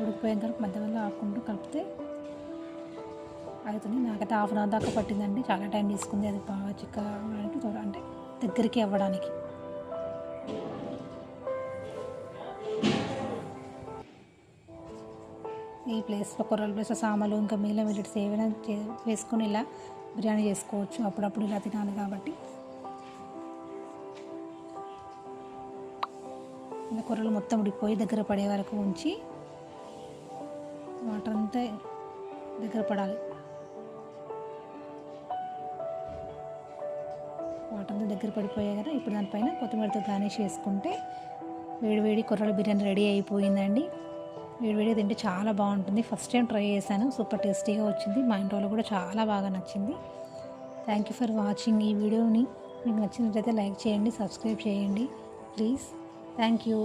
ఉడికిపోయిన తర్వాత మధ్య మధ్యలో ఆపుకుంటూ కలిపితే అవుతుంది నాకైతే హాఫ్ అన్ అవర్ దాకా పట్టిందండి. చాలా టైం తీసుకుంది అది బాగా చిక్కడానికి అవ్వడానికి అంటే దగ్గరికి అవ్వడానికి. ఈ ప్లేస్లో కొర్రలు ప్లేస్లో సామాలు ఇంకా మిగిలిన మిల్లెట్స్ ఏవైనా చే వేసుకొని ఇలా బిర్యానీ చేసుకోవచ్చు. అప్పుడప్పుడు ఇలా తినాలి కాబట్టి. ఇలా కూరలు మొత్తం ఉడికిపోయి దగ్గర పడే వరకు ఉంచి వాటర్ అంతా దగ్గర పడాలి. వాటర్ అంతా దగ్గర పడిపోయాయి కదా ఇప్పుడు దానిపైన కొత్తిమీరతో గార్నిష్ చేసుకుంటే వేడివేడి కొర్రల బిర్యానీ రెడీ అయిపోయిందండి. వేడివేడి తింటే చాలా బాగుంటుంది. ఫస్ట్ టైం ట్రై చేశాను. సూపర్ టేస్టీగా వచ్చింది. మా ఇంట్లో వాళ్ళు కూడా చాలా బాగా నచ్చింది. థ్యాంక్ యూ ఫర్ వాచింగ్ ఈ వీడియోని. మీకు నచ్చినట్లయితే లైక్ చేయండి సబ్స్క్రైబ్ చేయండి. Please thank you